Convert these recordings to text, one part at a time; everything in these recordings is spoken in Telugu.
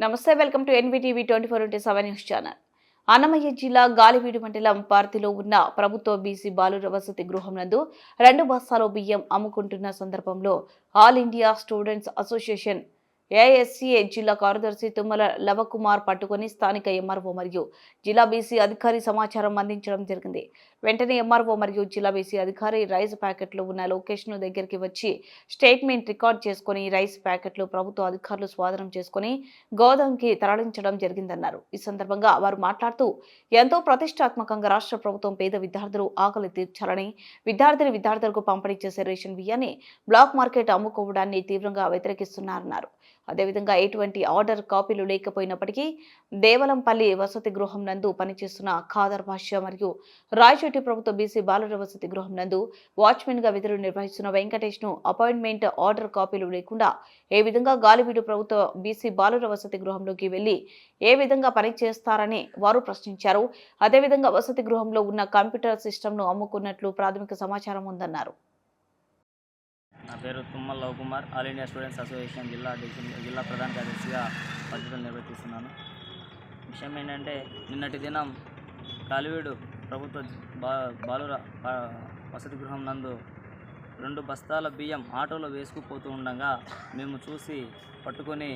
నమస్తే welcome to NVTV twenty four into seven news channel. Annamayya జిల్లా గాలివీడు మండలం పార్తిలో ఉన్న ప్రభుత్వ బీసీ బాలుర వసతి గృహం నందు రెండు బస్తాలు బియ్యం అమ్ముకుంటున్న సందర్భంలో all India students association ASCA జిల్లా కార్యదర్శి తుమ్మల లవకుమార్ పట్టుకొని స్థానిక ఎంఆర్ఓ మరియు జిల్లా బీసీ అధికారి సమాచారం అందించడం జరిగింది. వెంటనే ఎంఆర్ఓ మరియు జిల్లా బీసీ అధికారి రైస్ ప్యాకెట్లు ఉన్న లొకేషన్ దగ్గరికి వచ్చి స్టేట్మెంట్ రికార్డ్ చేసుకుని రైస్ ప్యాకెట్లు ప్రభుత్వ అధికారులు స్వాధీనం చేసుకుని గోదాంకి తరలించడం జరిగిందన్నారు. ఈ సందర్భంగా వారు మాట్లాడుతూ ఎంతో ప్రతిష్టాత్మకంగా రాష్ట్ర ప్రభుత్వం పేద విద్యార్థులు ఆకలి తీర్చాలని విద్యార్థిని విద్యార్థులకు పంపిణీ చేసే రేషన్ బియ్యాన్ని బ్లాక్ మార్కెట్ అమ్ముకోవడాన్ని తీవ్రంగా వ్యతిరేకిస్తున్నారన్నారు. అదేవిధంగా ఎటువంటి ఆర్డర్ కాపీలు లేకపోయినప్పటికీ దేవలంపల్లి వసతి గృహం నందు పనిచేస్తున్న ఖాదర్ భాష్య మరియు రాయచోటి ప్రభుత్వ బీసీ బాలుర వసతి గృహం నందు వాచ్మెన్గా విధులు నిర్వహిస్తున్న వెంకటేష్ను అపాయింట్మెంట్ ఆర్డర్ కాపీలు లేకుండా ఏ విధంగా గాలివీడు ప్రభుత్వ బీసీ బాలుర వసతి గృహంలోకి వెళ్ళి ఏ విధంగా పని చేస్తారని వారు ప్రశ్నించారు. అదేవిధంగా వసతి గృహంలో ఉన్న కంప్యూటర్ సిస్టమ్ను అమ్ముకున్నట్లు ప్రాథమిక సమాచారం ఉందన్నారు. నా పేరు Tummala Lav Kumar. All India students association జిల్లా జిల్లా ప్రధాన కార్యదర్శిగా బాధ్యతలు నిర్వర్తిస్తున్నాను. విషయం ఏంటంటే నిన్నటి దినం కాలివీడు ప్రభుత్వ బా బాలుర వసతి గృహం నందు రెండు బస్తాల బియ్యం ఆటోలో వేసుకుపోతూ ఉండగా మేము చూసి పట్టుకొని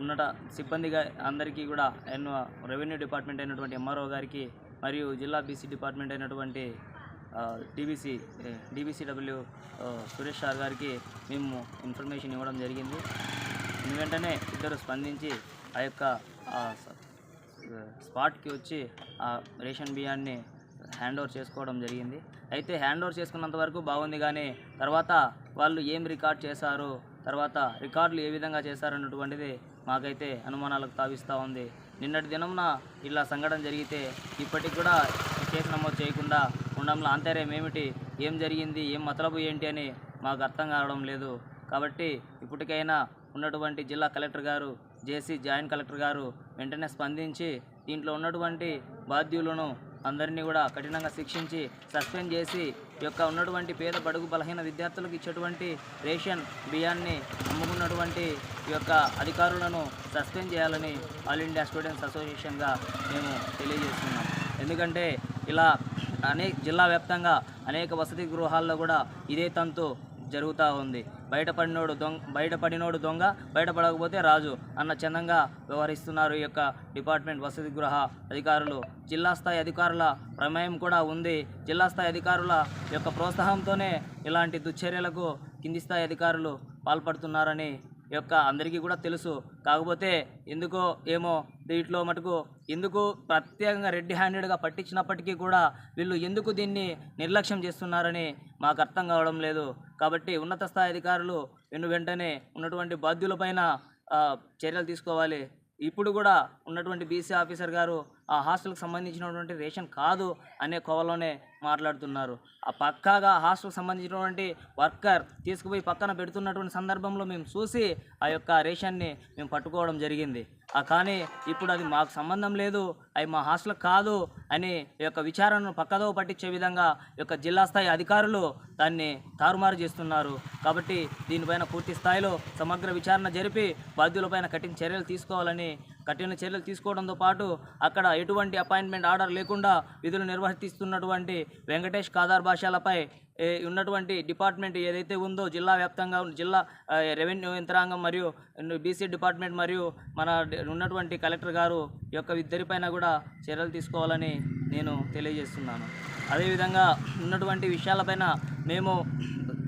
ఉన్నట సిబ్బందిగా అందరికీ కూడా ఎన్నో రెవెన్యూ డిపార్ట్మెంట్ అయినటువంటి ఎంఆర్ఓ గారికి మరియు జిల్లా బీసీ డిపార్ట్మెంట్ అయినటువంటి డిబిసి డిబిసిడబ్ల్యూ సురేష్ సార్ గారికి మేము ఇన్ఫర్మేషన్ ఇవ్వడం జరిగింది. వెంటనే ఇద్దరు స్పందించి ఆ యొక్క స్పాట్కి వచ్చి ఆ రేషన్ బియ్యాన్ని హ్యాండ్ ఓవర్ చేసుకోవడం జరిగింది. అయితే హ్యాండ్ ఓవర్ చేసుకున్నంత వరకు బాగుంది కానీ తర్వాత వాళ్ళు ఏం రికార్డ్ చేశారు తర్వాత రికార్డులు ఏ విధంగా చేశారన్నటువంటిది మాకైతే అనుమానాలకు తావిస్తూ ఉంది. నిన్నటి దినంన ఇలా సంఘటన జరిగితే ఇప్పటికి కూడా కేసు నమోదు చేయకుండా ఉండడంలో ఆంతర్యం ఏమిటి? ఏం జరిగింది? ఏం మతలబు ఏంటి అని మాకు అర్థం కావడం లేదు. కాబట్టి ఇప్పటికైనా ఉన్నటువంటి జిల్లా కలెక్టర్ గారు జేసీ జాయింట్ కలెక్టర్ గారు వెంటనే స్పందించి దీంట్లో ఉన్నటువంటి బాధ్యులను అందరినీ కూడా కఠినంగా శిక్షించి సస్పెండ్ చేసి ఈ యొక్క ఉన్నటువంటి పేద బడుగు బలహీన విద్యార్థులకు ఇచ్చేటువంటి రేషన్ బియ్యాన్ని అమ్ముకున్నటువంటి ఈ యొక్క అధికారులను సస్పెండ్ చేయాలని ఆల్ ఇండియా స్టూడెంట్స్ అసోసియేషన్గా మేము తెలియజేస్తున్నాం. ఎందుకంటే ఇలా అనేక జిల్లా వ్యాప్తంగా అనేక వసతి గృహాల్లో కూడా ఇదే తంతు జరుగుతూ ఉంది. బయటపడినోడు దొంగ బయటపడినోడు దొంగ బయటపడకపోతే రాజు అన్న చందంగా వ్యవహరిస్తున్నారు ఈ యొక్క డిపార్ట్మెంట్ వసతి గృహ అధికారులు. జిల్లా స్థాయి అధికారుల ప్రమేయం కూడా ఉంది. జిల్లా స్థాయి అధికారుల యొక్క ప్రోత్సాహంతోనే ఇలాంటి దుశ్చర్యలకు కింది స్థాయి అధికారులు పాల్పడుతున్నారని యొక్క అందరికీ కూడా తెలుసు. కాకపోతే ఎందుకో ఏమో దీంట్లో మటుకు ఎందుకు ప్రత్యేకంగా రెడ్డి హ్యాండెడ్గా పట్టించినప్పటికీ కూడా వీళ్ళు ఎందుకు దీన్ని నిర్లక్ష్యం చేస్తున్నారని మాకు అర్థం కావడం లేదు. కాబట్టి ఉన్నత స్థాయి అధికారులు వెను వెంటనే ఉన్నటువంటి బాధ్యులపైన చర్యలు తీసుకోవాలి. ఇప్పుడు కూడా ఉన్నటువంటి బీసీ ఆఫీసర్ గారు ఆ హాస్టల్కి సంబంధించినటువంటి రేషన్ కాదు అనే కోవలోనే మాట్లాడుతున్నారు. ఆ పక్కాగా హాస్టల్కి సంబంధించినటువంటి వర్కర్ తీసుకుపోయి పక్కన పెడుతున్నటువంటి సందర్భంలో మేము చూసి ఆ యొక్క రేషన్ని మేము పట్టుకోవడం జరిగింది. ఆ కానీ ఇప్పుడు అది మాకు సంబంధం లేదు అవి మా హాస్టల్ కాదు అని ఈ యొక్క విచారణను పక్కదో పట్టించే విధంగా యొక్క జిల్లా స్థాయి అధికారులు దాన్ని తారుమారు చేస్తున్నారు. కాబట్టి దీనిపైన పూర్తి స్థాయిలో సమగ్ర విచారణ జరిపి బాధ్యులపైన కఠిన చర్యలు తీసుకోవాలని కఠిన చర్యలు తీసుకోవడంతో పాటు అక్కడ ఎటువంటి అపాయింట్మెంట్ ఆర్డర్ లేకుండా విధులు నిర్వర్తిస్తున్నటువంటి వెంకటేష్ కాదార్ భాషలపై ఉన్నటువంటి డిపార్ట్మెంట్ ఏదైతే ఉందో జిల్లా వ్యాప్తంగా ఉన్న జిల్లా రెవెన్యూ యంత్రాంగం మరియు బీసీ డిపార్ట్మెంట్ మరియు మన ఉన్నటువంటి కలెక్టర్ గారు యొక్క ఇద్దరిపైన కూడా చర్యలు తీసుకోవాలని నేను తెలియజేస్తున్నాను. అదేవిధంగా ఉన్నటువంటి విషయాలపైన మేము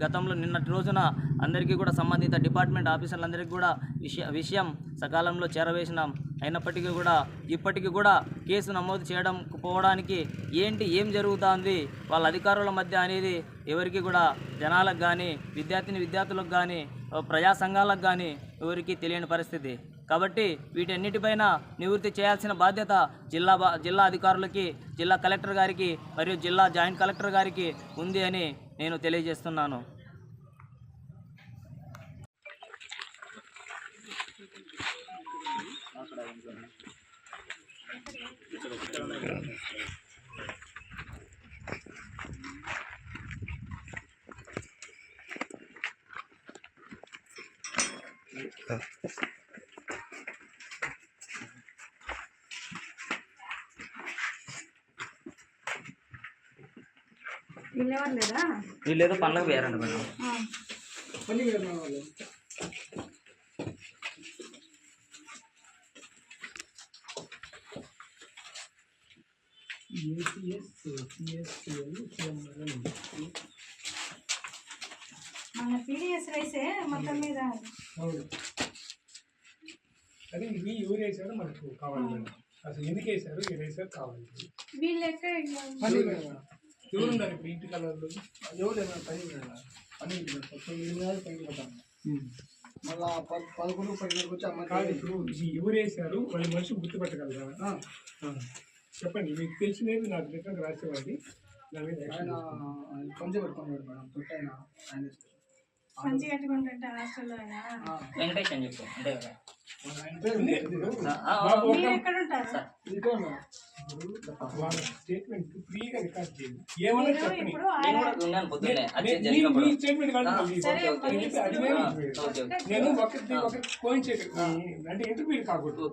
గతంలో నిన్నటి రోజున అందరికీ కూడా సంబంధిత డిపార్ట్మెంట్ ఆఫీసర్లందరికీ కూడా విషయ విషయం సకాలంలో చేరవేసినాం. అయినప్పటికీ కూడా ఇప్పటికీ కూడా కేసు నమోదు చేయడం పోవడానికి ఏంటి ఏం జరుగుతుంది వాళ్ళ అధికారుల మధ్య అనేది ఎవరికి కూడా జనాలకు కానీ విద్యార్థిని విద్యార్థులకు కానీ ప్రజా సంఘాలకు కానీ ఎవరికి తెలియని పరిస్థితి. కాబట్టి వీటన్నిటిపైన నివృత్తి చేయాల్సిన బాధ్యత జిల్లా బా- జిల్లా అధికారులకి జిల్లా కలెక్టర్ గారికి మరియు జిల్లా జాయింట్ కలెక్టర్ గారికి ఉంది అని నేను తెలియజేస్తున్నాను. వీళ్ళేదో పనులకు వేరండి మేడం పని ఏసీఎస్ సిఎస్సిఎల్ సిఎంఎల్ మన పీడిఎస్ రైసే మొత్తం మీద. అవును. అదే ఇవి ఎవరు వేసారో మనకు కావాలి అసలు ఎందుకు వేసారు ఏ వేసారు కావాలి వీళ్ళు ఎక్కడ పని ఎవరు ఉన్నారు ఇప్పుడు ఇంటి కలర్లు? ఎవరు పని పని పని పోతాను మళ్ళా పద్ పదకొండు పన్నెండుకి వచ్చి అమ్మ కాదు ఇప్పుడు ఎవరు వేసారు? వాళ్ళ మనిషి గుర్తుపెట్టగలరా? ఆ. చెప్పండి మీకు తెలిసినవి నాకు రిటర్న్ రాసేవాడి ఆయన పంచి పెట్టుకున్నాడు మేడం ఆయన మంచి కట్టుకుంటుంటే హాస్టల్లో అయినా వెంకటేష్ అని చెప్పు మీరు ఎక్కడ ఉంటారు? స్టేట్మెంట్ ఫ్రీగా రికార్డ్ చేయండి. ఏమన్నా మీరు చెప్పండి. ఇప్పుడు నేను కూడా ఉన్నాను పొద్దున్నే అది జరిగినప్పుడు స్టేట్మెంట్ కాదు ఒకటి అంటే ఇంటర్వ్యూ కాకూడదు.